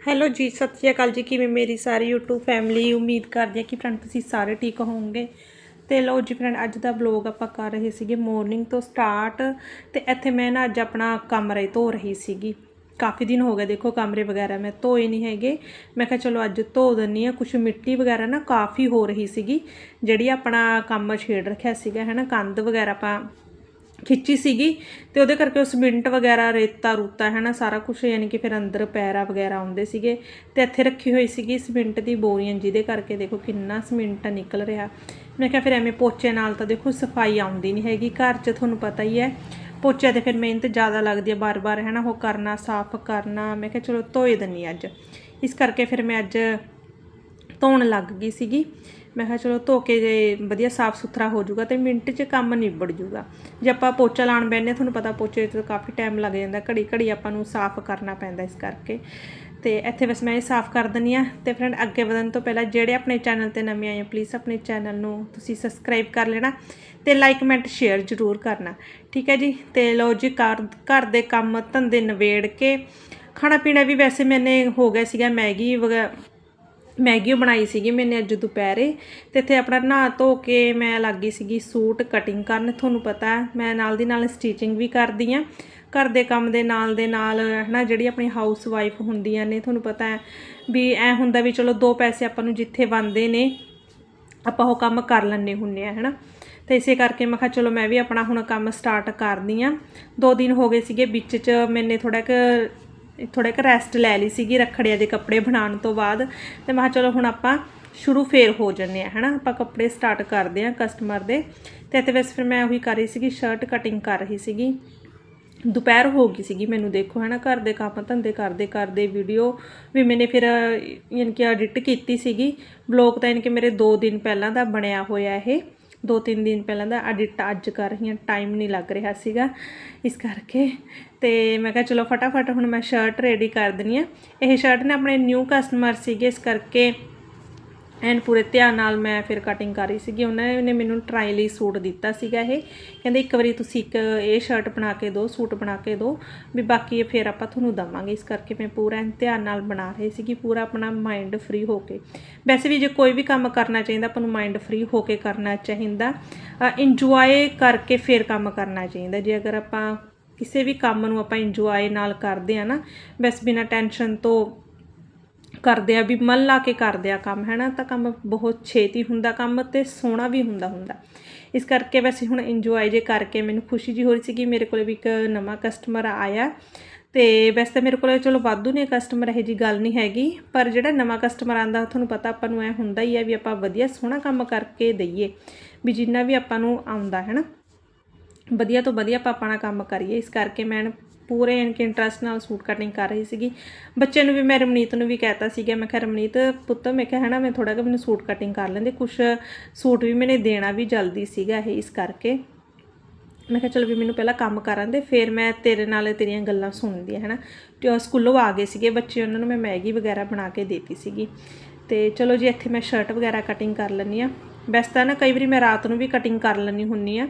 Hello ਜੀ, ਸਤਿ ਸ਼੍ਰੀ ਅਕਾਲ ਜੀ। ਕਿਵੇਂ ਮੇਰੀ ਸਾਰੀ YouTube ਫੈਮਿਲੀ ਉਮੀਦ ਕਰਦੀ ਹੈ ਕਿ ਫਰੈਂਡ ਤੁਸੀਂ ਸਾਰੇ ਠੀਕ ਹੋਵੋਗੇ। ਤੇ ਲਓ ਜੀ ਫਰੈਂਡ ਅੱਜ ਦਾ ਵਲੌਗ ਆਪਾਂ ਕਰ ਰਹੇ ਸੀਗੇ ਮਾਰਨਿੰਗ ਤੋਂ ਸਟਾਰਟ ਤੇ ਇੱਥੇ ਮੈਂ ਨਾ ਅੱਜ ਆਪਣਾ ਕਮਰੇ ਧੋ ਰਹੀ ਸੀਗੀ। ਕਾਫੀ ਦਿਨ ਹੋ ਗਏ ਦੇਖੋ, ਕਮਰੇ ਵਗੈਰਾ ਮੈਂ ਧੋਏ ਨਹੀਂ ਹੈਗੇ। ਮੈਂ ਕਿਹਾ ਚਲੋ ਅੱਜ ਧੋ ਦਿੰਨੀ ਆ ਕੁਝ ਮਿੱਟੀ ਵਗੈਰਾ ਨਾ ਕਾਫੀ ਹੋ ਰਹੀ ਸੀਗੀ। ਜਿਹੜੀ ਆਪਣਾ ਕੰਮ ਛੇੜ ਰੱਖਿਆ ਸੀਗਾ ਹੈ ਨਾ ਕੰਧ ਵਗੈਰਾ ਆਪਾਂ ਖਿੱਚੀ ਸੀਗੀ ਤੇ ਉਹਦੇ ਕਰਕੇ ਉਹ ਸੀਮਿੰਟ ਵਗੈਰਾ, ਰੇਤਾ, ਰੂਤਾ ਹੈ ਨਾ ਸਾਰਾ ਕੁਝ ਯਾਨੀ ਕਿ ਫਿਰ ਅੰਦਰ ਪੈਰਾ ਵਗੈਰਾ ਆਉਂਦੇ ਸੀਗੇ ਤੇ ਇੱਥੇ ਰੱਖੀ ਹੋਈ ਸੀਗੀ ਸੀਮਿੰਟ ਦੀ ਬੋਰੀਆਂ ਜਿਹਦੇ ਕਰਕੇ ਦੇਖੋ ਕਿੰਨਾ ਸੀਮਿੰਟ ਨਿਕਲ ਰਿਹਾ। ਮੈਂ ਕਿਹਾ ਫਿਰ ਐਵੇਂ ਪੋਚੇ ਨਾਲ ਤਾਂ ਦੇਖੋ ਸਫ਼ਾਈ ਆਉਂਦੀ ਨਹੀਂ ਹੈਗੀ, ਘਰ 'ਚ ਤੁਹਾਨੂੰ ਪਤਾ ਹੀ ਹੈ। ਪੋਚੇ ਤੇ ਫਿਰ ਮਿਹਨਤ ਜ਼ਿਆਦਾ ਲੱਗਦੀ ਹੈ ਬਾਰ-ਬਾਰ ਹੈ ਨਾ ਉਹ ਕਰਨਾ, ਸਾਫ਼ ਕਰਨਾ, ਮੈਂ ਕਿਹਾ ਚਲੋ ਧੋਏ ਦਿੰਨੀ ਅੱਜ। ਇਸ ਕਰਕੇ ਫਿਰ ਮੈਂ ਅੱਜ ਧੋਣ ਲੱਗ ਗਈ ਸੀਗੀ ਮੈਂ ਕਿਹਾ ਚਲੋ ਧੋ ਕੇ ਜੇ ਵਧੀਆ ਸਾਫ਼ ਸੁਥਰਾ ਹੋ ਜਾਊਗਾ ਤੇ ਮਿੰਟ 'ਚ ਕੰਮ ਨਿਬੜ ਜਾਊਗਾ। ਜੇ ਆਪਾਂ ਪੋਚਾ ਲਾਣ ਬੈਠਨੇ ਤੁਹਾਨੂੰ ਪਤਾ ਪੋਚੇ 'ਚ ਕਾਫੀ ਟਾਈਮ ਲੱਗ ਜਾਂਦਾ ਘੜੀ ਘੜੀ ਆਪਾਂ ਨੂੰ ਸਾਫ਼ ਕਰਨਾ ਪੈਂਦਾ ਇਸ ਕਰਕੇ। ਤੇ ਇੱਥੇ ਬਸ ਮੈਂ ਇਹ ਸਾਫ਼ ਕਰ ਦਿੰਨੀ ਆ ਤੇ ਫਰੈਂਡ ਅੱਗੇ ਵਧਣ ਤੋਂ ਪਹਿਲਾਂ ਜਿਹੜੇ ਆਪਣੇ ਚੈਨਲ ਤੇ ਨਵੇਂ ਆਏ ਹੋ ਪਲੀਜ਼ ਆਪਣੇ ਚੈਨਲ ਨੂੰ ਤੁਸੀਂ ਸਬਸਕ੍ਰਾਈਬ ਕਰ ਲੈਣਾ ਤੇ ਲਾਈਕ ਕਮੈਂਟ ਸ਼ੇਅਰ ਜ਼ਰੂਰ ਕਰਨਾ। ਠੀਕ ਹੈ ਜੀ? ਤੇ ਲਓ ਜੀ, ਘਰ ਘਰ ਦੇ ਕੰਮ ਧੰਦੇ ਨਵੇੜ ਕੇ ਖਾਣਾ ਪੀਣਾ ਵੀ ਵੈਸੇ ਮੈਨੇ ਹੋ ਗਿਆ ਸੀਗਾ ਮੈਗੀ ਵਗੈਰਾ ਮੈਗੀ ਬਣਾਈ ਸੀਗੀ ਮੈਨੇ ਅੱਜ ਦੁਪਹਿਰੇ ਤੇ ਇੱਥੇ ਆਪਣਾ ਨਹਾ ਧੋ ਕੇ ਮੈਂ ਲੱਗ ਗਈ ਸੀਗੀ ਸੂਟ ਕਟਿੰਗ ਕਰਨ। ਤੁਹਾਨੂੰ ਪਤਾ ਮੈਂ ਨਾਲ ਦੀ ਨਾਲ ਸਟਿਚਿੰਗ ਵੀ ਕਰਦੀ ਆ ਘਰ ਦੇ ਕੰਮ ਦੇ ਨਾਲ ਦੇ ਨਾਲ, ਹਨਾ, ਜਿਹੜੀ ਆਪਣੀ ਹਾਊਸ ਵਾਈਫ ਹੁੰਦੀਆਂ ਨੇ, ਤੁਹਾਨੂੰ ਪਤਾ ਹੈ ਵੀ ਐ ਹੁੰਦਾ ਵੀ ਚਲੋ ਦੋ ਪੈਸੇ ਆਪਾਂ ਨੂੰ ਜਿੱਥੇ ਬਣਦੇ ਨੇ, ਆਪਾਂ ਉਹ ਕੰਮ ਕਰ ਲੈਣੇ ਹੁੰਨੇ ਆ ਹਨਾ। ਤੇ ਇਸੇ ਕਰਕੇ ਮੈਂ ਕਿਹਾ ਚਲੋ ਮੈਂ ਵੀ ਆਪਣਾ ਹੁਣ ਕੰਮ ਸਟਾਰਟ ਕਰਦੀ ਆ ਦੋ ਦਿਨ ਹੋ ਗਏ ਸੀਗੇ ਵਿੱਚ ਚ, ਮੈਨੇ ਥੋੜਾ ਇੱਕ ਥੋੜਾ ਇੱਕ ਰੈਸਟ ਲੈ ਲਈ ਸੀਗੀ ਰੱਖੜਿਆਂ ਦੇ ਕੱਪੜੇ ਬਣਾਉਣ ਤੋਂ ਬਾਅਦ ਤੇ ਮੈਂ ਕਿਹਾ ਚਲੋ ਹੁਣ ਆਪਾਂ ਸ਼ੁਰੂ ਫੇਰ ਹੋ ਜੰਨੇ ਆ ਹਨਾ? ਆਪਾਂ ਕੱਪੜੇ ਸਟਾਰਟ ਕਰਦੇ ਆ ਕਸਟਮਰ ਦੇ। ਤੇ ਇੱਥੇ ਵੈਸੇ ਫਿਰ ਮੈਂ ਉਹੀ ਕਰ ਰਹੀ ਸੀਗੀ ਸ਼ਰਟ ਕਟਿੰਗ ਕਰ ਰਹੀ ਸੀਗੀ। ਦੁਪਹਿਰ ਹੋ ਗਈ ਸੀਗੀ ਮੈਨੂੰ ਦੇਖੋ ਹੈ ਨਾ ਘਰ ਦੇ ਕੰਮ ਧੰਦੇ ਕਰਦੇ ਕਰਦੇ ਵੀਡੀਓ ਵੀ ਮੈਨੇ ਫਿਰ ਯਾਨੀ ਕਿ ਐਡਿਟ ਕੀਤੀ ਸੀਗੀ। ਬਲੌਗ ਤਾਂ ਯਾਨੀ ਕਿ ਮੇਰੇ 2 ਦਿਨ ਪਹਿਲਾਂ ਦਾ ਬਣਿਆ ਹੋਇਆ ਇਹ। 2-3 ਦਿਨ ਪਹਿਲਾਂ ਦਾ ਐਡਿਟ ਅੱਜ ਕਰ ਰਹੀ ਹਾਂ ਟਾਈਮ ਨਹੀਂ ਲੱਗ ਰਿਹਾ ਸੀਗਾ, ਇਸ ਕਰਕੇ। ਤੇ ਮੈਂ ਕਿਹਾ ਚਲੋ ਫਟਾਫਟ ਹੁਣ ਮੈਂ ਸ਼ਰਟ ਰੈਡੀ ਕਰ ਦਿੰਨੀ ਆ ਇਹ ਸ਼ਰਟ ਨੇ ਆਪਣੇ ਨਿਊ ਕਸਟਮਰ ਸੀਗੇ, ਇਸ ਕਰਕੇ ਐਂਡ ਪੂਰੇ ਧਿਆਨ ਨਾਲ ਮੈਂ ਫਿਰ ਕਟਿੰਗ ਕਰ ਰਹੀ ਸੀਗੀ। ਉਹਨਾਂ ਨੇ ਮੈਨੂੰ ਟਰਾਈ ਲਈ ਸੂਟ ਦਿੱਤਾ ਸੀਗਾ ਇਹ। ਕਹਿੰਦੇ ਇੱਕ ਵਾਰੀ ਤੁਸੀਂ ਇੱਕ ਇਹ ਸ਼ਰਟ ਬਣਾ ਕੇ ਦਿਓ, ਸੂਟ ਬਣਾ ਕੇ ਦਿਓ। ਵੀ ਬਾਕੀ ਇਹ ਫਿਰ ਆਪਾਂ ਤੁਹਾਨੂੰ ਦਵਾਂਗੇ। ਇਸ ਕਰਕੇ ਮੈਂ ਪੂਰਾ ਧਿਆਨ ਨਾਲ ਬਣਾ ਰਹੀ ਸੀਗੀ। ਪੂਰਾ ਆਪਣਾ ਮਾਈਂਡ ਫ੍ਰੀ ਹੋ ਕੇ। ਵੈਸੇ ਵੀ ਜੇ ਕੋਈ ਵੀ ਕੰਮ ਕਰਨਾ ਚਾਹੀਦਾ, ਆਪਾਂ ਨੂੰ ਮਾਈਂਡ ਫ੍ਰੀ ਹੋ ਕੇ ਕਰਨਾ ਚਾਹੀਦਾ। ਇੰਜੋਏ ਕਰਕੇ ਫਿਰ ਕੰਮ ਕਰਨਾ ਚਾਹੀਦਾ। ਜੇ ਅਗਰ ਆਪਾਂ ਕਿਸੇ ਵੀ ਕੰਮ ਨੂੰ ਆਪਾਂ ਇੰਜੋਏ ਨਾਲ ਕਰਦੇ ਆ ਨਾ, ਬਸ ਬਿਨਾ ਟੈਨਸ਼ਨ ਤੋਂ ਕਰਦੇ ਆ ਵੀ ਮਨ ਲਾ ਕੇ ਕਰਦੇ ਆ ਕੰਮ ਹੈ ਨਾ ਤਾਂ ਕੰਮ ਬਹੁਤ ਛੇਤੀ ਹੁੰਦਾ ਕੰਮ ਤੇ ਸੋਹਣਾ ਵੀ ਹੁੰਦਾ ਹੁੰਦਾ। ਇਸ ਕਰਕੇ ਵੈਸੇ ਹੁਣ ਇੰਜੋਏ ਜੇ ਕਰਕੇ ਮੈਨੂੰ ਖੁਸ਼ੀ ਜੀ ਹੋ ਰਹੀ ਸੀ ਕਿ ਮੇਰੇ ਕੋਲ ਵੀ ਇੱਕ ਨਵਾਂ ਕਸਟਮਰ ਆਇਆ। ਤੇ ਵੈਸੇ ਤਾਂ ਮੇਰੇ ਕੋਲ ਚਲੋ ਵਾਧੂ ਨੇ ਕਸਟਮਰ ਇਹ ਜੀ ਗੱਲ ਨਹੀਂ ਹੈਗੀ, ਪਰ ਜਿਹੜਾ ਨਵਾਂ ਕਸਟਮਰ ਆਂਦਾ, ਤੁਹਾਨੂੰ ਪਤਾ ਆਪਾਂ ਨੂੰ ਐ ਹੁੰਦਾ ਹੀ ਹੈ ਵੀ ਆਪਾਂ ਵਧੀਆ ਸੋਹਣਾ ਕੰਮ ਕਰਕੇ ਦਈਏ, ਵੀ ਜਿੰਨਾ ਵੀ ਆਪਾਂ ਨੂੰ ਆਉਂਦਾ ਹੈ ਨਾ ਵਧੀਆ ਤੋਂ ਵਧੀਆ ਆਪਾਂ ਆਪਣਾ ਕੰਮ ਕਰੀਏ। ਇਸ ਕਰਕੇ ਮੈਂ ਪੂਰੇ ਇਨਕੇ ਇੰਟਰਸਟ ਨਾਲ ਸੂਟ ਕਟਿੰਗ ਕਰ ਰਹੀ ਸੀਗੀ। ਬੱਚੇ ਨੂੰ ਵੀ ਮੈਂ ਰਮਨੀਤ ਨੂੰ ਵੀ ਕਹਿਤਾ ਸੀਗਾ, ਮੈਂ ਕਿਹਾ, ਰਮਨੀਤ, ਪੁੱਤ, ਮੈਂ ਕਿਹਾ ਹੈ ਨਾ ਮੈਂ ਥੋੜਾ ਜਿਹਾ ਮੈਨੂੰ ਸੂਟ ਕਟਿੰਗ ਕਰ ਲੈਂਦੇ। ਕੁਝ ਸੂਟ ਵੀ ਮੈਨੇ ਦੇਣਾ ਵੀ ਜਲਦੀ ਸੀਗਾ ਇਹ, ਇਸ ਕਰਕੇ। ਮੈਂ ਕਿਹਾ, ਚਲੋ ਵੀ ਮੈਨੂੰ ਪਹਿਲਾਂ ਕੰਮ ਕਰਨ ਦੇ, ਫਿਰ ਮੈਂ ਤੇਰੇ ਨਾਲ ਤੇਰੀਆਂ ਗੱਲਾਂ ਸੁਣਦੀ ਹੈ, ਹਨਾ। ਤੇ ਉਹ ਸਕੂਲੋਂ ਆ ਗਏ ਸੀਗੇ, ਬੱਚੇ ਉਹਨਾਂ ਨੂੰ ਮੈਂ ਮੈਗੀ ਵਗੈਰਾ ਬਣਾ ਕੇ ਦੇਤੀ ਸੀਗੀ। ਤੇ ਚਲੋ ਜੀ, ਇੱਥੇ ਮੈਂ ਸ਼ਰਟ ਵਗੈਰਾ ਕਟਿੰਗ ਕਰ ਲੈਂਦੀ ਆ ਵੈਸੇ ਤਾਂ ਨਾ ਕਈ ਵਾਰੀ ਮੈਂ ਰਾਤ ਨੂੰ ਵੀ ਕਟਿੰਗ ਕਰ ਲੈਣੀ ਹੁੰਨੀ ਆ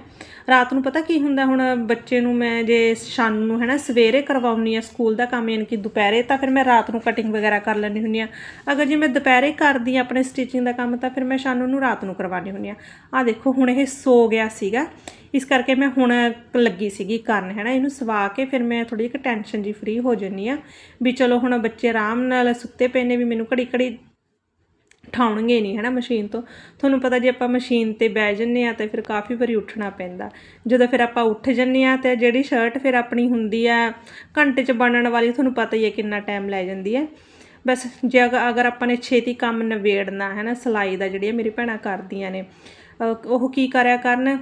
ਰਾਤ ਨੂੰ ਪਤਾ ਕੀ ਹੁੰਦਾ ਹੁਣ ਬੱਚੇ ਨੂੰ ਮੈਂ ਜੇ ਸ਼ਾਮ ਨੂੰ ਹੈ ਨਾ ਸਵੇਰੇ ਕਰਵਾਉਣੀ ਆ ਸਕੂਲ ਦਾ ਕੰਮ, ਯਾਨੀ ਕਿ ਦੁਪਹਿਰੇ ਤਾਂ ਫਿਰ ਮੈਂ ਰਾਤ ਨੂੰ ਕਟਿੰਗ ਵਗੈਰਾ ਕਰ ਲੈਣੀ ਹੁੰਨੀ ਆ ਅਗਰ ਜੇ ਮੈਂ ਦੁਪਹਿਰੇ ਕਰਦੀ ਆ ਆਪਣੇ ਸਟਿਚਿੰਗ ਦਾ ਕੰਮ ਤਾਂ ਫਿਰ ਮੈਂ ਸ਼ਾਮ ਨੂੰ ਰਾਤ ਨੂੰ ਕਰਵਾਉਣੀ ਹੁੰਨੀ ਆ ਆ ਦੇਖੋ ਹੁਣ ਇਹ ਸੋ ਗਿਆ ਸੀਗਾ। ਇਸ ਕਰਕੇ ਮੈਂ ਹੁਣ ਲੱਗੀ ਸੀਗੀ ਕਰਨ ਹੈ ਨਾ ਇਹਨੂੰ ਸਵਾ ਕੇ ਫਿਰ ਮੈਂ ਥੋੜੀ ਜਿਹੀ ਟੈਨਸ਼ਨ ਜੀ ਫ੍ਰੀ ਹੋ ਜੰਨੀ ਆ ਵੀ ਚਲੋ ਹੁਣ ਬੱਚੇ ਆਰਾਮ ਨਾਲ ਸੁੱਤੇ ਪਏ ਨੇ ਵੀ ਮੈਨੂੰ ਘੜੀ ਘੜੀ ਉਠਾਉਣਗੇ ਨਹੀਂ ਹੈ ਨਾ ਮਸ਼ੀਨ ਤੋਂ। ਤੁਹਾਨੂੰ ਪਤਾ ਜੇ ਆਪਾਂ ਮਸ਼ੀਨ ਤੇ ਬਹਿ ਜੰਨੇ ਆ ਤੇ ਫਿਰ ਕਾਫੀ ਵਾਰੀ ਉੱਠਣਾ ਪੈਂਦਾ। ਜਦੋਂ ਫਿਰ ਆਪਾਂ ਉੱਠ ਜੰਨੇ ਆ ਤੇ ਜਿਹੜੀ ਸ਼ਰਟ ਫਿਰ ਆਪਣੀ ਹੁੰਦੀ ਆ, ਘੰਟੇ 'ਚ ਬਣਨ ਵਾਲੀ, ਤੁਹਾਨੂੰ ਪਤਾ ਹੀ ਹੈ ਕਿੰਨਾ ਟਾਈਮ ਲੈ ਜਾਂਦੀ ਹੈ। ਬਸ ਜੇ ਅਗ- ਅਗਰ ਆਪਾਂ ਨੇ ਛੇਤੀ ਕੰਮ ਨਿਬੇੜਨਾ ਹੈ ਨਾ ਸਿਲਾਈ ਦਾ ਜਿਹੜੀਆਂ ਮੇਰੀ ਭੈਣਾਂ ਕਰਦੀਆਂ ਨੇ ਉਹ ਕੀ ਕਰਿਆ ਕਰਨ?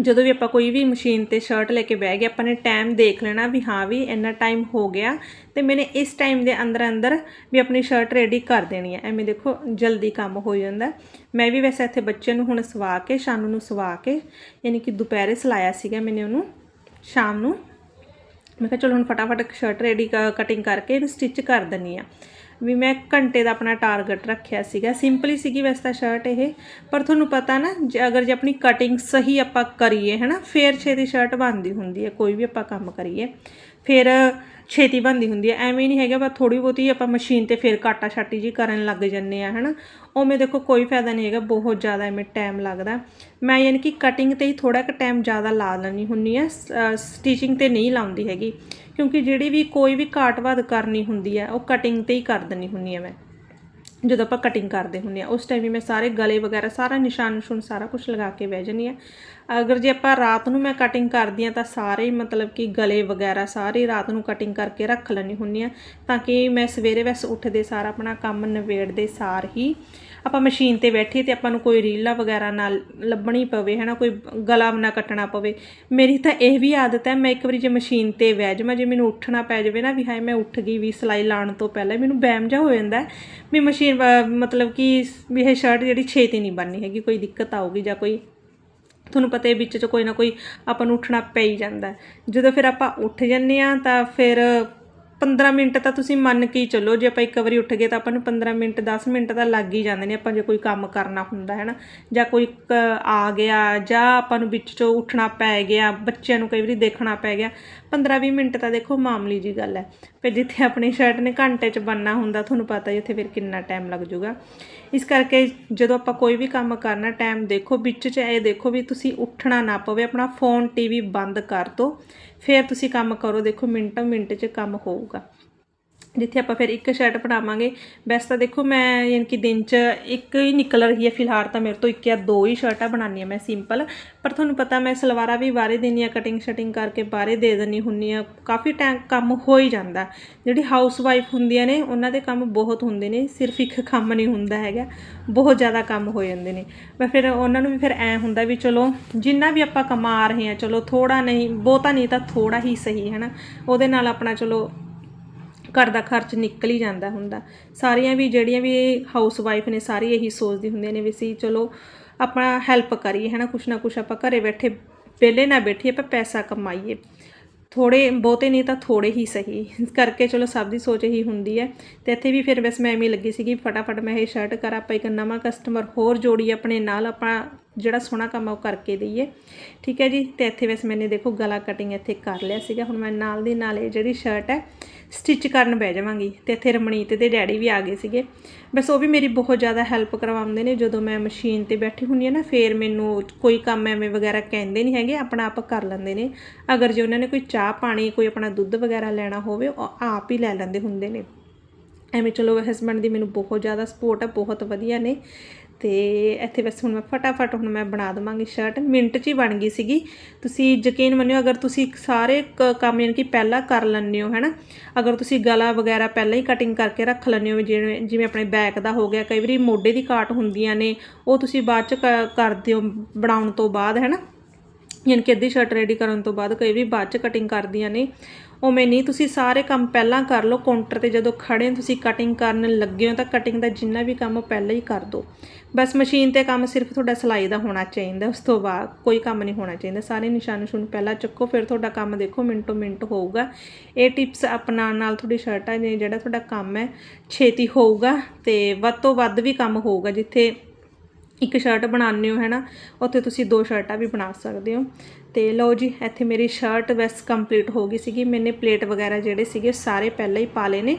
ਜਦੋਂ ਵੀ ਆਪਾਂ ਕੋਈ ਵੀ ਮਸ਼ੀਨ ਤੇ ਸ਼ਰਟ ਲੈ ਕੇ ਬਹਿ ਗਏ, ਆਪਾਂ ਨੇ ਟਾਈਮ ਦੇਖ ਲੈਣਾ ਵੀ ਹਾਂ ਵੀ ਇੰਨਾ ਟਾਈਮ ਹੋ ਗਿਆ ਤੇ ਮੈਨੇ ਇਸ ਟਾਈਮ ਦੇ ਅੰਦਰ ਅੰਦਰ ਵੀ ਆਪਣੀ ਸ਼ਰਟ ਰੈਡੀ ਕਰ ਦੇਣੀ ਹੈ। ਐਵੇਂ ਦੇਖੋ, ਜਲਦੀ ਕੰਮ ਹੋ ਜਾਂਦਾ। ਮੈਂ ਵੀ ਵੈਸੇ ਇੱਥੇ ਬੱਚੇ ਨੂੰ ਹੁਣ ਸਵਾ ਕੇ, ਸ਼ਾਮ ਨੂੰ ਸਵਾ ਕੇ, ਯਾਨੀ ਕਿ ਦੁਪਹਿਰੇ ਸਲਾਇਆ ਸੀਗਾ ਮੈਨੇ ਉਹਨੂੰ, ਸ਼ਾਮ ਨੂੰ। ਮੈਂ ਕਿਹਾ ਚਲੋ ਹੁਣ ਫਟਾਫਟ ਸ਼ਰਟ ਰੈਡੀ ਕਟਿੰਗ ਕਰਕੇ ਇਹਨੂੰ ਸਟਿਚ ਕਰ ਦਿੰਨੀ ਆ। ਵੀ ਮੈਂ ਘੰਟੇ ਦਾ ਆਪਣਾ ਟਾਰਗੇਟ ਰੱਖਿਆ ਸੀਗਾ। ਸਿੰਪਲ ਹੀ ਸੀਗੀ ਵੈਸੇ ਤਾਂ ਸ਼ਰਟ ਇਹ, ਪਰ ਤੁਹਾਨੂੰ ਪਤਾ ਨਾ, ਜੇ ਅਗਰ ਜੇ ਆਪਣੀ ਕਟਿੰਗ ਸਹੀ ਆਪਾਂ ਕਰੀਏ ਹੈ ਨਾ ਫੇਰ ਛੇਤੀ ਸ਼ਰਟ ਬਣਦੀ ਹੁੰਦੀ ਹੈ, ਕੋਈ ਵੀ ਆਪਾਂ ਕੰਮ ਕਰੀਏ। ਫਿਰ ਛੇਤੀ ਬਣਦੀ ਹੁੰਦੀ ਹੈ। ਐਵੇਂ ਨਹੀਂ ਹੈਗਾ, ਬਸ ਥੋੜੀ ਬਹੁਤੀ ਆਪਾਂ ਮਸ਼ੀਨ ਤੇ ਫਿਰ ਕਾਟਾ ਛਾਟੀ ਜੀ ਕਰਨ ਲੱਗ ਜੰਨੇ ਆ ਹਨਾ। ਉਵੇਂ ਦੇਖੋ, ਕੋਈ ਫਾਇਦਾ ਨਹੀਂ ਹੈਗਾ, ਬਹੁਤ ਜ਼ਿਆਦਾ ਐਵੇਂ ਟਾਈਮ ਲੱਗਦਾ। ਮੈਂ ਯਾਨੀ ਕਿ ਕਟਿੰਗ ਤੇ ਹੀ ਥੋੜਾ ਕੁ ਟਾਈਮ ਜ਼ਿਆਦਾ ਲਾ ਲੈਣੀ ਹੁੰਨੀ ਆ ਸਟਿਚਿੰਗ ਤੇ ਨਹੀਂ ਲਾਉਂਦੀ ਹੈਗੀ। ਕਿਉਂਕਿ ਜਿਹੜੀ ਵੀ ਕੋਈ ਵੀ ਕਾਟ ਵੱਧ ਕਰਨੀ ਹੁੰਦੀ ਹੈ, ਉਹ ਕਟਿੰਗ ਤੇ ਹੀ ਕਰ ਦਿੰਨੀ ਹੁੰਨੀ ਆ ਮੈਂ। ਜਦੋਂ ਆਪਾਂ ਕਟਿੰਗ ਕਰਦੇ ਹੁੰਦੇ ਆ ਉਸ ਟਾਈਮ ਵੀ ਮੈਂ ਸਾਰੇ ਗਲੇ ਵਗੈਰਾ, ਸਾਰਾ ਨਿਸ਼ਾਨ ਨਿਸ਼ੂਨ ਸਾਰਾ ਕੁਝ ਲਗਾ ਕੇ ਬਹਿ ਜਾਂਦੀ ਆ ਅਗਰ ਜੇ ਆਪਾਂ ਰਾਤ ਨੂੰ ਮੈਂ ਕਟਿੰਗ ਕਰਦੀ ਆ ਤਾਂ ਸਾਰੇ ਮਤਲਬ ਕਿ ਗਲੇ ਵਗੈਰਾ, ਸਾਰੇ ਰਾਤ ਨੂੰ ਕਟਿੰਗ ਕਰਕੇ ਰੱਖ ਲੈਣੀ ਹੁੰਦੀ ਆ ਤਾਂ ਕਿ ਮੈਂ ਸਵੇਰੇ ਵੈਸ ਉੱਠਦੇ ਸਾਰ ਆਪਣਾ ਕੰਮ ਨਿਬੇੜਦੇ ਸਾਰ ਹੀ ਆਪਾਂ ਮਸ਼ੀਨ ਤੇ ਬੈਠੀ ਤੇ ਆਪਾਂ ਨੂੰ ਕੋਈ ਰੀਲਾਂ ਵਗੈਰਾ ਨਾਲ ਲੱਭਣੀ ਪਵੇ ਹੈ ਨਾ ਕੋਈ ਗਲਾ ਨਾ ਕੱਟਣਾ ਪਵੇ। ਮੇਰੀ ਤਾਂ ਇਹ ਵੀ ਆਦਤ ਹੈ, ਮੈਂ ਇੱਕ ਵਾਰੀ ਜੇ ਮਸ਼ੀਨ ਤੇ ਬਹਿ ਜਾਵਾਂ, ਜੇ ਮੈਨੂੰ ਉੱਠਣਾ ਪੈ ਜਾਵੇ ਨਾ ਵੀ ਹਾਏ ਮੈਂ ਉੱਠ ਗਈ ਵੀ ਸਿਲਾਈ ਲਾਉਣ ਤੋਂ ਪਹਿਲਾਂ ਮੈਨੂੰ ਬੈਮ ਜਾ ਹੋ ਜਾਂਦਾ ਵੀ ਮਸ਼ੀਨ ਮਤਲਬ ਕਿ ਵੀ ਇਹ ਸ਼ਰਟ ਜਿਹੜੀ ਛੇਤੀ ਨਹੀਂ ਬਣਨੀ ਹੈਗੀ, ਕੋਈ ਦਿੱਕਤ ਆਊਗੀ ਜਾਂ ਕੋਈ, ਤੁਹਾਨੂੰ ਪਤਾ ਹੈ ਵਿੱਚ ਚ ਕੋਈ ਨਾ ਕੋਈ ਆਪਾਂ ਨੂੰ ਉੱਠਣਾ ਪੈ ਹੀ ਜਾਂਦਾ ਜਦੋਂ ਫਿਰ ਆਪਾਂ ਉੱਠ ਜੰਨੇ ਆ ਤਾਂ ਫਿਰ 15 ਮਿੰਟ ਤਾਂ ਤੁਸੀਂ ਮੰਨ ਕੇ ਹੀ ਚੱਲੋ, ਜੇ ਆਪਾਂ ਇੱਕ ਵਾਰੀ ਉੱਠ ਗਏ ਤਾਂ ਆਪਾਂ ਨੂੰ 15 ਮਿੰਟ 10 ਮਿੰਟ ਤਾਂ ਲੱਗ ਹੀ ਜਾਂਦੇ ਨੇ, ਆਪਾਂ ਜੇ ਕੋਈ ਕੰਮ ਕਰਨਾ ਹੁੰਦਾ ਹੈ ਨਾ ਜਾਂ ਕੋਈ ਕ- ਆ ਗਿਆ, ਜਾਂ ਆਪਾਂ ਨੂੰ ਵਿੱਚ ਚੋਂ ਉੱਠਣਾ ਪੈ ਗਿਆ, ਬੱਚਿਆਂ ਨੂੰ ਕਈ ਵਾਰੀ ਦੇਖਣਾ ਪੈ ਗਿਆ 15-20 ਮਿੰਟ ਤਾਂ ਦੇਖੋ ਮਾਮਲੀ ਜੀ ਗੱਲ ਹੈ। ਫਿਰ ਜਿੱਥੇ ਆਪਣੀ ਸ਼ਰਟ ਨੇ ਘੰਟੇ 'ਚ ਬੰਨਣਾ ਹੁੰਦਾ, ਤੁਹਾਨੂੰ ਪਤਾ ਹੀ ਉੱਥੇ ਫਿਰ ਕਿੰਨਾ ਟਾਈਮ ਲੱਗ ਜਾਊਗਾ। ਇਸ ਕਰਕੇ ਜਦੋਂ ਆਪਾਂ ਕੋਈ ਵੀ ਕੰਮ ਕਰਨਾ ਟਾਈਮ ਦੇਖੋ, ਵਿੱਚ 'ਚ ਇਹ ਦੇਖੋ ਵੀ ਤੁਸੀਂ ਉੱਠਣਾ ਨਾ ਪਵੇ, ਆਪਣਾ ਫੋਨ ਟੀਵੀ ਬੰਦ ਕਰ ਦਿਓ ਫਿਰ ਤੁਸੀਂ ਕੰਮ ਕਰੋ ਦੇਖੋ ਮਿੰਟੋ ਮਿੰਟ 'ਚ ਕੰਮ ਹੋਊਗਾ। ਜਿੱਥੇ ਆਪਾਂ ਫਿਰ ਇੱਕ ਸ਼ਰਟ ਬਣਾਵਾਂਗੇ ਵੈਸੇ ਤਾਂ ਦੇਖੋ ਮੈਂ ਯਾਨੀ ਕਿ ਦਿਨ 'ਚ ਇੱਕ ਹੀ ਨਿਕਲ ਰਹੀ ਹੈ ਫਿਲਹਾਲ ਤਾਂ ਮੇਰੇ ਤੋਂ ਇੱਕ ਜਾਂ ਦੋ ਹੀ ਸ਼ਰਟਾਂ ਬਣਾਉਣੀਆਂ ਮੈਂ ਸਿੰਪਲ ਪਰ ਤੁਹਾਨੂੰ ਪਤਾ ਮੈਂ ਸਲਵਾਰਾਂ ਵੀ ਬਾਹਰੇ ਦੇਣੀ ਆ ਕਟਿੰਗ ਸ਼ਟਿੰਗ ਕਰਕੇ ਬਾਹਰੇ ਦੇ ਦਿੰਨੀ ਹੁੰਨੀ ਆ ਕਾਫੀ ਟਾਈਮ ਕੰਮ ਹੋ ਹੀ ਜਾਂਦਾ। ਜਿਹੜੀ ਹਾਊਸ ਵਾਈਫ ਹੁੰਦੀਆਂ ਨੇ, ਉਹਨਾਂ ਦੇ ਕੰਮ ਬਹੁਤ ਹੁੰਦੇ ਨੇ, ਸਿਰਫ ਇੱਕ ਕੰਮ ਨਹੀਂ ਹੁੰਦਾ ਹੈਗਾ, ਬਹੁਤ ਜ਼ਿਆਦਾ ਕੰਮ ਹੋ ਜਾਂਦੇ ਨੇ। ਮੈਂ ਫਿਰ ਉਹਨਾਂ ਨੂੰ ਵੀ ਫਿਰ ਐ ਹੁੰਦਾ ਵੀ ਚਲੋ, ਜਿੰਨਾ ਵੀ ਆਪਾਂ ਕਮਾ ਰਹੇ ਹਾਂ, ਚਲੋ ਥੋੜਾ ਨਹੀਂ, ਬਹੁਤਾ ਨਹੀਂ ਤਾਂ ਥੋੜਾ ਹੀ ਸਹੀ ਹੈ ਨਾ ਉਹਦੇ ਨਾਲ ਆਪਣਾ ਚਲੋ ਘਰ ਦਾ ਖਰਚ ਨਿਕਲ ਹੀ ਜਾਂਦਾ ਹੁੰਦਾ। ਸਾਰੀਆਂ ਵੀ ਜਿਹੜੀਆਂ ਵੀ ਹਾਊਸ ਵਾਈਫ ਨੇ ਸਾਰੀ ਇਹੀ ਸੋਚਦੀ ਹੁੰਦੀਆਂ ਨੇ ਵੀ ਸੀ ਚਲੋ ਆਪਣਾ ਹੈਲਪ ਕਰੀਏ ਹੈ ਨਾ ਕੁਛ ਨਾ ਕੁਛ ਆਪਾਂ ਘਰੇ ਬੈਠੇ, ਵਿਹਲੇ ਨਾ ਬੈਠੀਏ, ਆਪਾਂ ਪੈਸਾ ਕਮਾਈਏ। ਥੋੜੇ ਬਹੁਤੇ ਨਹੀਂ ਤਾਂ ਥੋੜੇ ਹੀ ਸਹੀ। ਇਸ ਕਰਕੇ ਚਲੋ ਸਭ ਦੀ ਸੋਚ ਇਹੀ ਹੁੰਦੀ ਹੈ। ਤੇ ਇੱਥੇ ਵੀ ਫਿਰ ਬਸ ਮੈਂ ਐਵੇਂ ਹੀ ਲੱਗੀ ਸੀਗੀ, ਫਟਾਫਟ ਮੈਂ ਇਹ ਸ਼ਰਟ ਕਰ ਆਪਾਂ ਇੱਕ ਨਵਾਂ ਕਸਟਮਰ ਹੋਰ ਜੋੜੀ ਆਪਣੇ ਨਾਲ ਆਪਾਂ ਜਿਹੜਾ ਸੋਹਣਾ ਕੰਮ ਆ ਉਹ ਕਰਕੇ ਦਈਏ। ਠੀਕ ਹੈ ਜੀ? ਤੇ ਇੱਥੇ ਵੈਸੇ ਮੈਨੇ ਦੇਖੋ ਗਲਾ ਕਟਿੰਗ ਇੱਥੇ ਕਰ ਲਿਆ ਸੀਗਾ। ਹੁਣ ਮੈਂ ਨਾਲ ਦੀ ਨਾਲ ਇਹ ਜਿਹੜੀ ਸ਼ਰਟ ਹੈ ਸਟਿਚ ਕਰਨ ਬਹਿ ਜਾਵਾਂਗੀ। ਤੇ ਇੱਥੇ ਰਮਣੀਤ ਦੇ ਡੈਡੀ ਵੀ ਆ ਗਏ ਸੀਗੇ। ਬਸ ਉਹ ਵੀ ਮੇਰੀ ਬਹੁਤ ਜ਼ਿਆਦਾ ਹੈਲਪ ਕਰਵਾਉਂਦੇ ਨੇ। ਜਦੋਂ ਮੈਂ ਮਸ਼ੀਨ ਤੇ ਬੈਠੀ ਹੁੰਦੀ ਹਾਂ ਨਾ, ਫੇਰ ਮੈਨੂੰ ਕੋਈ ਕੰਮ ਐਵੇਂ ਵਗੈਰਾ ਕਹਿੰਦੇ ਨਹੀਂ ਹੈਗੇ, ਆਪਣਾ ਆਪ ਕਰ ਲੈਂਦੇ ਨੇ। ਅਗਰ ਜੇ ਉਹਨਾਂ ਨੇ ਕੋਈ ਚਾਹ ਪਾਣੀ, ਕੋਈ ਆਪਣਾ ਦੁੱਧ ਵਗੈਰਾ ਲੈਣਾ ਹੋਵੇ, ਉਹ ਆਪ ਹੀ ਲੈ ਲੈਂਦੇ ਹੁੰਦੇ ਨੇ। ਐਵੇਂ ਚਲੋ ਹਸਬੰਡ ਦੀ ਮੈਨੂੰ ਬਹੁਤ ਜ਼ਿਆਦਾ ਸਪੋਰਟ ਆ, ਬਹੁਤ ਵਧੀਆ ਨੇ। ਤੇ ਇੱਥੇ ਬਸ ਹੁਣ ਮੈਂ ਫਟਾਫਟ ਹੁਣ ਮੈਂ ਬਣਾ ਦਵਾਂਗੀ ਸ਼ਰਟ ਮਿੰਟ 'ਚ ਹੀ ਬਣ ਗਈ ਸੀਗੀ। ਤੁਸੀਂ ਯਕੀਨ ਮੰਨਿਓ, ਅਗਰ ਤੁਸੀਂ ਸਾਰੇ ਕ- ਕੰਮ ਯਾਨੀ ਕਿ ਪਹਿਲਾਂ ਕਰ ਲੈਂਦੇ ਹੋ, ਹੈਨਾ? ਅਗਰ ਤੁਸੀਂ ਗਲਾ ਵਗੈਰਾ ਪਹਿਲਾਂ ਹੀ ਕਟਿੰਗ ਕਰਕੇ ਰੱਖ ਲੈਂਦੇ ਹੋ ਜਿਵੇਂ ਜਿਵੇਂ ਆਪਣੇ ਬੈਕ ਦਾ ਹੋ ਗਿਆ, ਕਈ ਵਾਰੀ ਮੋਢੇ ਦੀ ਕਾਟ ਹੁੰਦੀਆਂ ਨੇ, ਉਹ ਤੁਸੀਂ ਬਾਅਦ 'ਚ ਕ- ਕਰਦੇ ਹੋ ਬਣਾਉਣ ਤੋਂ ਬਾਅਦ, ਹੈਨਾ? ਯਾਨੀ ਕਿ ਅੱਧੀ ਸ਼ਰਟ ਰੈਡੀ ਕਰਨ ਤੋਂ ਬਾਅਦ ਕਈ ਵਾਰੀ ਬਾਅਦ ਚ ਕਟਿੰਗ ਕਰਦੀਆਂ ਨੇ। ਉਵੇਂ ਨਹੀਂ, ਤੁਸੀਂ ਸਾਰੇ ਕੰਮ ਪਹਿਲਾਂ ਕਰ ਲਓ ਕਾਊਂਟਰ ਤੇ ਜਦੋਂ ਖੜੇ ਹੋ, ਤੁਸੀਂ ਕਟਿੰਗ ਕਰਨ ਲੱਗੇ ਹੋ, ਤਾਂ ਕਟਿੰਗ ਦਾ ਜਿੰਨਾ ਵੀ ਕੰਮ ਉਹ ਪਹਿਲਾਂ ਹੀ ਕਰ ਦਿਓ ਬਸ ਮਸ਼ੀਨ ਤੇ ਕੰਮ ਸਿਰਫ ਤੁਹਾਡਾ ਸਿਲਾਈ ਦਾ ਹੋਣਾ ਚਾਹੀਦਾ, ਉਸ ਤੋਂ ਬਾਅਦ ਕੋਈ ਕੰਮ ਨਹੀਂ ਹੋਣਾ ਚਾਹੀਦਾ। ਸਾਰੇ ਨਿਸ਼ਾਨ ਨਿਸ਼ੂਨ ਪਹਿਲਾਂ ਚੱਕੋ, ਫਿਰ ਤੁਹਾਡਾ ਕੰਮ ਦੇਖੋ, ਮਿੰਟੋ ਮਿੰਟ ਹੋਊਗਾ। ਇਹ ਟਿਪਸ ਅਪਣਾਉਣ ਨਾਲ ਤੁਹਾਡੀ ਸ਼ਰਟਾਂ ਨੇ ਜਿਹੜਾ ਤੁਹਾਡਾ ਕੰਮ ਹੈ, ਛੇਤੀ ਹੋਊਗਾ ਤੇ ਵੱਧ ਤੋਂ ਵੱਧ ਵੀ ਕੰਮ ਹੋਊਗਾ, ਜਿੱਥੇ ਇੱਕ ਸ਼ਰਟ ਬਣਾਉਂਦੇ ਹੋ, ਹੈ ਨਾ? ਉੱਥੇ ਤੁਸੀਂ ਦੋ ਸ਼ਰਟਾਂ ਵੀ ਬਣਾ ਸਕਦੇ ਹੋ। ਤੇ ਲਓ ਜੀ, ਇੱਥੇ ਮੇਰੀ ਸ਼ਰਟ ਵੈਸ ਕੰਪਲੀਟ ਹੋ ਗਈ ਸੀਗੀ। ਮੈਨੇ ਪਲੇਟ ਵਗੈਰਾ ਜਿਹੜੇ ਸੀਗੇ, ਸਾਰੇ ਪਹਿਲਾਂ ਹੀ ਪਾ ਲਏ ਨੇ।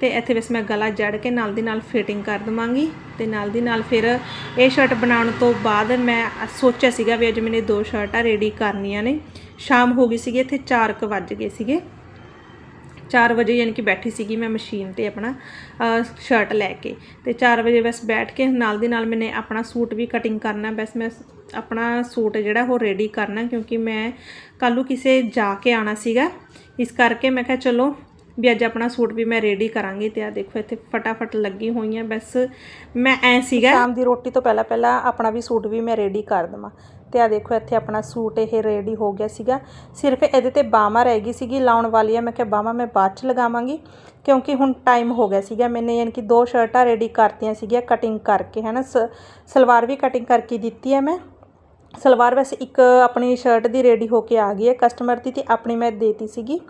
ਤੇ ਇੱਥੇ ਵੈਸ ਮੈਂ ਗਲਾ ਜੜ ਕੇ ਨਾਲ ਦੀ ਨਾਲ ਫਿਟਿੰਗ ਕਰ ਦਵਾਂਗੀ। ਤੇ ਨਾਲ ਦੀ ਨਾਲ ਫਿਰ ਇਹ ਸ਼ਰਟ ਬਣਾਉਣ ਤੋਂ ਬਾਅਦ ਮੈਂ ਸੋਚਿਆ ਸੀਗਾ ਵੀ ਅੱਜ ਮੈਨੇ ਦੋ ਸ਼ਰਟਾਂ ਰੈਡੀ ਕਰਨੀਆਂ ਨੇ। ਸ਼ਾਮ ਹੋ ਗਈ ਸੀਗੀ, ਇੱਥੇ 4:00 ਵੱਜ ਗਏ ਸੀਗੇ। 4 ਵਜੇ ਯਾਨੀ ਕਿ ਬੈਠੀ ਸੀਗੀ ਮੈਂ ਮਸ਼ੀਨ ਤੇ ਆਪਣਾ ਸ਼ਰਟ ਲੈ ਕੇ। ਤੇ 4 ਵਜੇ ਬਸ ਬੈਠ ਕੇ ਨਾਲ ਦੀ ਨਾਲ ਮੈਨੇ ਆਪਣਾ ਸੂਟ ਵੀ ਕਟਿੰਗ ਕਰਨਾ, ਬਸ ਮੈਂ ਆਪਣਾ ਸੂਟ ਜਿਹੜਾ ਉਹ ਰੈਡੀ ਕਰਨਾ ਕਿਉਂਕਿ ਮੈਂ ਕੱਲ੍ਹ ਨੂੰ ਕਿਸੇ ਜਾ ਕੇ ਆਣਾ ਸੀਗਾ। ਇਸ ਕਰਕੇ ਮੈਂ ਕਿਹਾ ਚਲੋ ਵੀ ਅੱਜ ਆਪਣਾ ਸੂਟ ਵੀ ਮੈਂ ਰੈਡੀ ਕਰਾਂਗੀ ਤੇ ਆ ਦੇਖੋ ਇੱਥੇ ਫਟਾਫਟ ਲੱਗੀ ਹੋਈਆਂ ਬਸ ਮੈਂ ਐ ਸੀਗਾ ਸ਼ਾਮ ਦੀ ਰੋਟੀ ਤੋਂ ਪਹਿਲਾਂ ਪਹਿਲਾਂ ਆਪਣਾ ਵੀ ਸੂਟ ਵੀ ਮੈਂ ਰੈਡੀ ਕਰ ਦਵਾਂ। ਤੇ ਆ ਦੇਖੋ ਇੱਥੇ ਆਪਣਾ ਸੂਟ ਇਹ ਰੈਡੀ ਹੋ ਗਿਆ ਸੀਗਾ। ਸਿਰਫ ਇਹਦੇ ਤੇ ਬਾਹਾਂ ਰਹਿ ਗਈ ਸੀਗੀ, ਲਾਉਣ ਵਾਲੀ ਆ ਮੈਂ ਕਿਹਾ ਬਾਹਾਂ ਮੈਂ ਬਾਅਦ ਚ ਲਗਾਵਾਂਗੀ, ਕਿਉਂਕਿ ਹੁਣ ਟਾਈਮ ਹੋ ਗਿਆ ਸੀਗਾ। ਮੈਨੇ ਯਾਨੀ ਕਿ ਦੋ ਸ਼ਰਟਾਂ ਰੈਡੀ ਕਰਤੀਆਂ ਸੀਗੀਆਂ ਕਟਿੰਗ ਕਰਕੇ ਹੈ ਨਾ ਸ- ਸਲਵਾਰ ਵੀ ਕਟਿੰਗ ਕਰਕੇ ਦਿੱਤੀ ਹੈ ਮੈਂ। ਸਲਵਾਰ ਵੈਸੇ ਇੱਕ ਆਪਣੀ ਸ਼ਰਟ ਦੀ ਰੈਡੀ ਹੋ ਕੇ ਆ ਗਈ ਹੈ ਕਸਟਮਰ ਦੀ ਤੇ ਆਪਣੀ ਮੈਂ ਦੇਤੀ ਸੀਗੀ।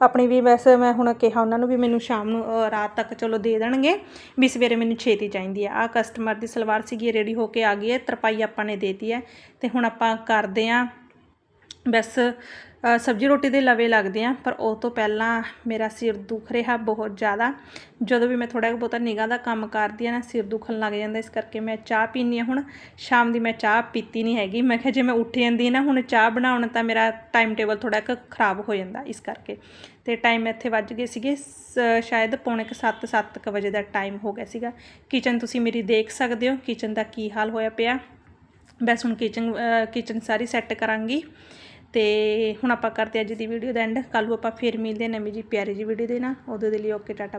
ਆਪਣੀ ਵੀ ਵੈਸੇ ਮੈਂ ਹੁਣ ਕਿਹਾ ਉਹਨਾਂ ਨੂੰ ਵੀ ਮੈਨੂੰ ਸ਼ਾਮ ਨੂੰ ਅ, ਰਾਤ ਤੱਕ ਚਲੋ ਦੇ ਦੇਣਗੇ ਵੀ ਸਵੇਰੇ ਮੈਨੂੰ ਛੇਤੀ ਚਾਹੀਦੀ ਆ। ਆ ਕਸਟਮਰ ਦੀ ਸਲਵਾਰ ਸੀਗੀ ਰੈਡੀ ਹੋ ਕੇ ਆ ਗਈ ਹੈ ਤਰਪਾਈ ਆਪਾਂ ਨੇ ਦੇਤੀ ਹੈ। ਤੇ ਹੁਣ ਆਪਾਂ ਕਰਦੇ ਆਂ ਬਸ ਸਬਜ਼ੀ ਰੋਟੀ ਦੇ ਲਵੇ ਲੱਗਦੇ ਆ, ਪਰ ਉਹ ਤੋਂ ਪਹਿਲਾਂ ਮੇਰਾ ਸਿਰ ਦੁਖ ਰਿਹਾ ਬਹੁਤ ਜ਼ਿਆਦਾ। ਜਦੋਂ ਵੀ ਮੈਂ ਥੋੜਾ ਬਹੁਤਾ ਨਿਗਾਹ ਦਾ ਕੰਮ ਕਰਦੀ ਆ ਨਾ, ਸਿਰ ਦੁਖਣ ਲੱਗ ਜਾਂਦਾ, ਇਸ ਕਰਕੇ ਮੈਂ ਚਾਹ ਪੀਨੀ ਆ ਹੁਣ ਸ਼ਾਮ ਦੀ ਮੈਂ ਚਾਹ ਪੀਤੀ ਨਹੀਂ ਹੈਗੀ। ਮੈਂ ਕਿਹਾ ਜੇ ਮੈਂ ਉੱਠ ਜਾਂਦੀ ਨਾ, ਹੁਣ ਚਾਹ ਬਣਾਉਣ ਤਾਂ ਮੇਰਾ ਟਾਈਮ ਟੇਬਲ ਥੋੜਾ ਕੁ ਖਰਾਬ ਹੋ ਜਾਂਦਾ, ਇਸ ਕਰਕੇ। ਤੇ ਟਾਈਮ ਇੱਥੇ ਵੱਜ ਗਏ ਸੀਗੇ, ਸ- ਸ਼ਾਇਦ ਪੌਣੇ ਕੁ 7 7 ਵਜੇ ਦਾ ਟਾਈਮ ਹੋ ਗਿਆ ਸੀਗਾ। ਕਿਚਨ ਤੁਸੀਂ ਮੇਰੀ ਦੇਖ ਸਕਦੇ ਹੋ, ਕਿਚਨ ਦਾ ਕੀ ਹਾਲ ਹੋਇਆ ਪਿਆ। ਬਸ ਹੁਣ ਕਿਚਨ ਕਿਚਨ ਸਾਰੀ ਸੈੱਟ ਕਰਾਂਗੀ। ਤੇ ਹੁਣ ਆਪਾਂ ਕਰਦੇ ਅੱਜ ਦੀ ਵੀਡੀਓ ਦਾ ਐਂਡ ਕੱਲ ਨੂੰ ਆਪਾਂ ਫਿਰ ਮਿਲਦੇ ਹਾਂ ਨਵੀਂ ਜੀ ਪਿਆਰੀ ਜੀ ਵੀਡੀਓ ਦੇ ਨਾਲ। ਉਦੋਂ ਦੇ ਲਈ ਓਕੇ, ਟਾਟਾ।